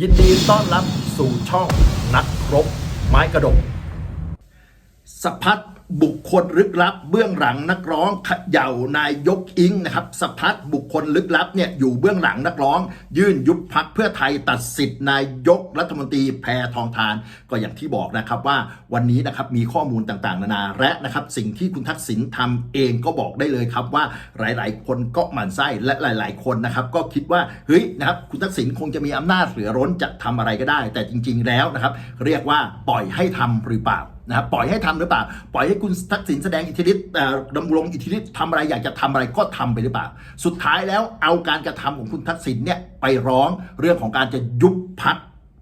ยินดีต้อนรับสู่ช่องนักรบไม้กระดกสะพัด บุคคลลึกลับ เบื้องหลังนักร้องเขย่านายยกอิงนะครับสะพัดบุคคลลึกลับเนี่ยอยู่เบื้องหลังนักร้อง ยื่นยุบพักเพื่อไทยตัดสิทธิ์นายยกรัฐมนตรีแพทองทาน ก็อย่างที่บอกนะครับว่าวันนี้นะครับมีข้อมูลต่างๆ นานาและนะครับสิ่งที่คุณทักษิณทำเองก็บอกได้เลยครับว่าหลายๆ คนก็หมั่นไส้และหลาย ๆ คนนะครับก็คิดว่าเฮ้ยนะครับคุณทักษิณคงจะมีอำนาจเหลือร้นจะทำอะไรก็ได้ แต่จริง ๆ แล้วนะครับเรียกว่าปล่อยให้ทำหรือเปล่านะครับปล่อยให้ทำหรือเปล่า ปล่อยให้คุณทักษิณแสดงอิทธิฤทธิ์ดำรงอิทธิฤทธิ์ทำอะไรอยากจะทำอะไรก็ทำไปหรือเปล่า สุดท้ายแล้วเอาการกระทำของคุณทักษิณเนี่ยไปร้องเรื่องของการจะยุบพัก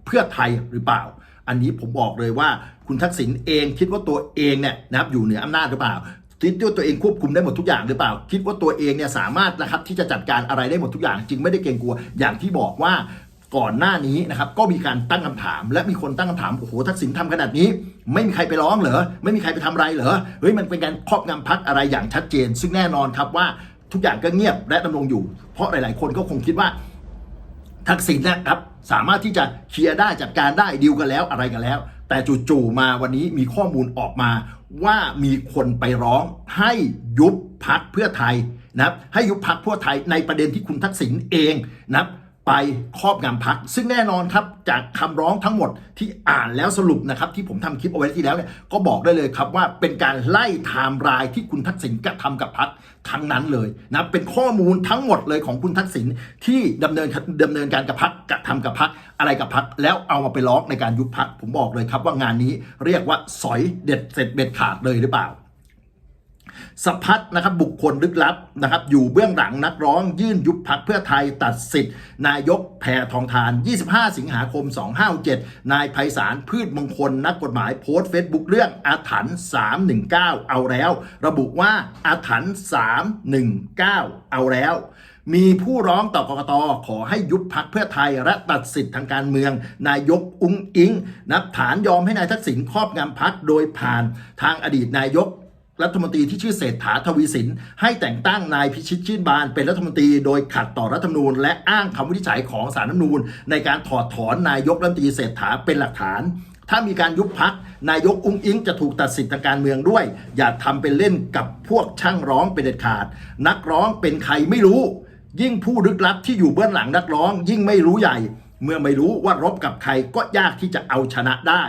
เพื่อไทยหรือเปล่า อันนี้ผมบอกเลยว่าคุณทักษิณเองคิดว่าตัวเองเนี่ยนะครับอยู่เหนืออำนาจหรือเปล่าคิดว่าตัวเองควบคุมได้หมดทุกอย่างหรือเปล่า คิดว่าตัวเองเนี่ยสามารถนะครับที่จะจัดการอะไรได้หมดทุกอย่าง จึงไม่ได้เกรงกลัวอย่างที่บอกว่า ก่อนหน้านี้นะครับก็มีการตั้งคำถาม และมีคนตั้งคำถามโอ้โหทักษิณทำขนาดนี้ ไม่มีใครไปร้องเหรอไม่มีใครไปทำอะไรเหรอเฮ้ยมันเป็นการครอบงำพักอะไรอย่างชัดเจน ซึ่งแน่นอนครับว่าทุกอย่างก็เงียบและดำรงอยู่ เพราะหลาย ๆ คนก็คงคิดว่า ทักษิณนะครับสามารถที่จะเคลียร์ได้จัดการได้ดีลกันแล้วอะไรกันแล้ว แต่จู่ๆมาวันนี้มีข้อมูลออกมา ว่ามีคนไปร้องให้ยุบพักเพื่อไทยนะครับให้ยุบพักเพื่อไทยในประเด็นที่คุณทักษิณเองนะครับ ไปครอบงำพัก ซึ่งแน่นอนครับจากคำร้องทั้งหมดที่อ่านแล้วสรุปนะครับที่ผมทำคลิปเอาไว้ที่แล้วเนี่ยก็บอกได้เลยครับว่าเป็นการไล่ไทม์ไลน์ที่คุณทักษิณกระทำกับพักทั้งนั้นเลยนะเป็นข้อมูลทั้งหมดเลยของคุณทักษิณที่ดำเนินดำเนินการกับพักกระทำกับพักอะไรกับพักแล้วเอามาไปล้อในการยุบพักผมบอกเลยครับว่างานนี้เรียกว่าสอยเด็ดเสร็จเบ็ดขาดเลยหรือเปล่า สะพัดนะครับบุคคลลึกลับนะครับอยู่เบื้องหลังนักร้องยื่นยุบพักเพื่อไทยตัดสิทธิ์ นายกแพทองทาน 25 สิงหาคม 257 นายไพศาลพืชมงคล นักกฎหมายโพสต์เฟซบุ๊กเรื่องอาถรรพ์319 เอาแล้ว ระบุว่าอาถรรพ์319 เอาแล้วมีผู้ร้องต่อกกตขอให้ยุบพักเพื่อไทยและตัดสิทธิ์ทางการเมือง นายกอุ้งอิง นับฐานยอมให้นายทักษิณครอบงำพักโดยผ่านทางอดีตนายก รัฐมนตรีที่ชื่อเศรษฐาทวีสิน ให้แต่งตั้งนายพิชิตชื่นบาน เป็นรัฐมนตรีโดยขัดต่อรัฐธรรมนูญ และอ้างคำวินิจฉัยของสารรัฐธรรมนูญ ในการถอดถอนนายกรัฐมนตรีเศรษฐาเป็นหลักฐาน ถ้ามีการยุบพักนายกอุ้งอิงจะถูกตัดสิทธิทางการเมืองด้วย อย่าทำเป็นเล่นกับพวกช่างร้องเป็นเด็ดขาด นักร้องเป็นใครไม่รู้ ยิ่งผู้ลึกลับที่อยู่เบื้องหลังนักร้อง ยิ่งไม่รู้ใหญ่ เมื่อไม่รู้ว่ารบกับใครก็ยากที่จะเอาชนะได้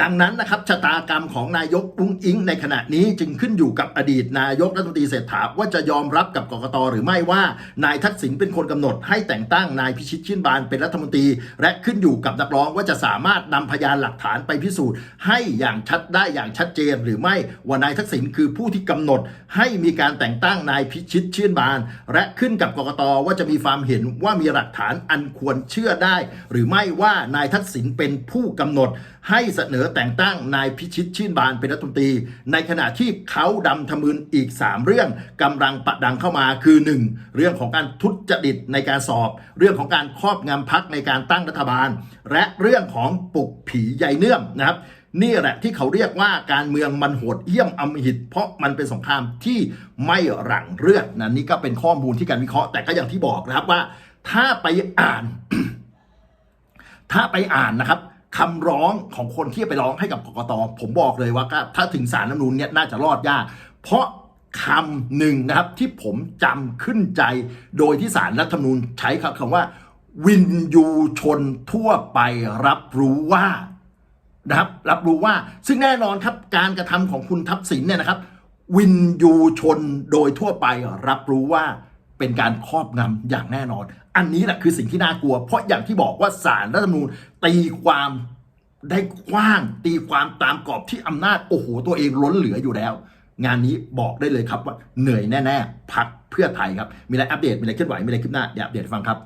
ดังนั้นนะครับชะตากรรมของนายกอุ้งอิง ในขณะนี้จึงขึ้นอยู่กับอดีตนายกรัฐมนตรีเศรษฐาว่าจะยอมรับกับกกตหรือไม่ว่านายทักษิณเป็นคนกำหนดให้แต่งตั้งนายพิชิตชื่นบานเป็นรัฐมนตรี และขึ้นอยู่กับนักร้องว่าจะสามารถนำพยานหลักฐานไปพิสูจน์ ให้อย่างชัดได้อย่างชัดเจน หรือไม่ว่านายทักษิณคือผู้ที่กำหนด ให้มีการแต่งตั้งนายพิชิตชื่นบาน และขึ้นกับกกตว่าจะมีความเห็นว่ามีหลักฐานอันควรเชื่อได้ หรือไม่ว่านายทักษิณเป็นผู้กำหนดให้เสนอแต่งตั้งนายพิชิตชื่นบานเป็นรัฐมนตรี ในขณะที่เขาดำทะมึนอีก 3 เรื่องกำลังประดังเข้ามาคือ 1. เรื่องของการทุจริตในการสอบ เรื่องของการครอบงำพักในการตั้งรัฐบาล และเรื่องของปุกผีใยเนื่อมนะครับนี่แหละที่เขาเรียกว่าการเมืองมันโหดเหี้ยมอำมหิต เพราะมันเป็นสงครามที่ไม่หรั่งเลือดนะนี่ก็เป็นข้อมูลที่การวิเคราะห์แต่ก็อย่างที่บอกนะครับว่า ถ้าไปอ่าน ถ้าไปอ่านนะครับ คำร้องของคนที่ไปร้องให้กับกกตผมบอกเลยว่าถ้าถึงสารน้ำนูนเนี่ยน่าจะรอดยาก เพราะคำหนึ่งนะครับที่ผมจำขึ้นใจ โดยที่สารรัฐธรรมนูญใช้คำว่า วินยูชนทั่วไปรับรู้ว่านะครับรับรู้ว่าซึ่งแน่นอนครับการกระทำของคุณทักษิณเนี่ยนะครับ วินยูชนโดยทั่วไปรับรู้ว่า เป็นการครอบงำอย่างแน่นอน อันนี้แหละคือสิ่งที่น่ากลัว เพราะอย่างที่บอกว่าสารรัฐธรรมนูญตีความได้กว้างตีความตามกรอบที่อำนาจโอ้โหตัวเองล้นเหลืออยู่แล้ว งานนี้บอกได้เลยครับว่าเหนื่อยแน่ ๆ พักเพื่อไทยครับ มีอะไรอัปเดตมีอะไรเคลื่อนไหวมีอะไรคลิปหน้าเดี๋ยวอัปเดตฟังครับ